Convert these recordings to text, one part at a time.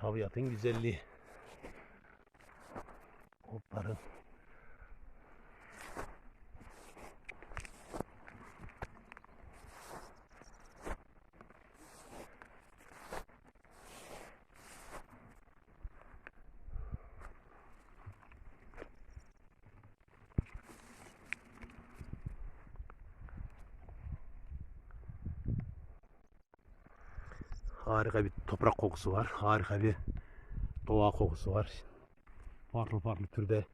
Tabiatın güzelliği. Otların. Harika bir toprak kokusu var. Harika bir doğa kokusu var. Farklı farklı türde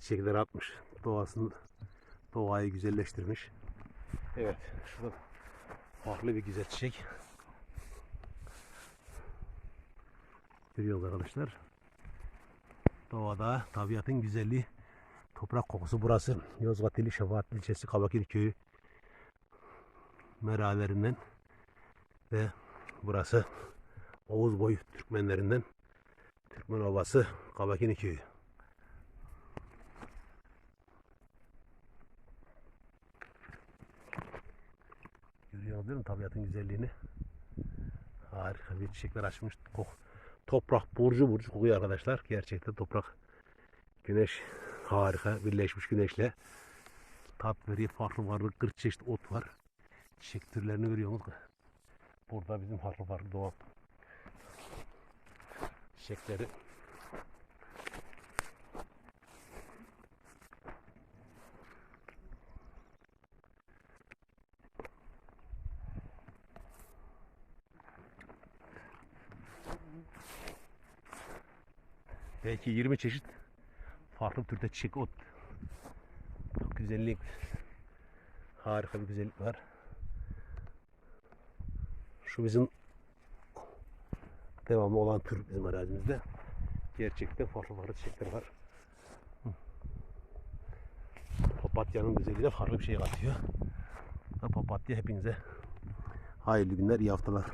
çiçekler atmış. Doğasını, doğayı güzelleştirmiş. Evet, şurada farklı bir güzel çiçek. Görüyoruz arkadaşlar. Doğada tabiatın güzelliği, toprak kokusu burası. Yozgat ili Şefaat ilçesi Kabakir köyü meralerinden ve burası Oğuz boyu Türkmenlerinden Türkmen Ovası Kabakini köyü. Görüyorsunuz değil mi tabiatın güzelliğini? Harika bir çiçekler açmış. Kok, toprak burcu burcu kokuyor arkadaşlar. Gerçekten toprak güneş harika birleşmiş güneşle tat veriyor. Farklı farklı 40 çeşit ot var. Çiçek türlerini görüyor musunuz? Burada bizim farklı farklı doğal çiçekleri. Belki 20 çeşit farklı türde çiçek. Ot güzellik. Harika bir güzellik var şu bizim devamlı olan tür bizim arazimizde. Gerçekten farklı farklı çiçekler var. Papatyanın güzelliği de farklı bir şey katıyor. Papatya hepinize hayırlı günler, iyi haftalar.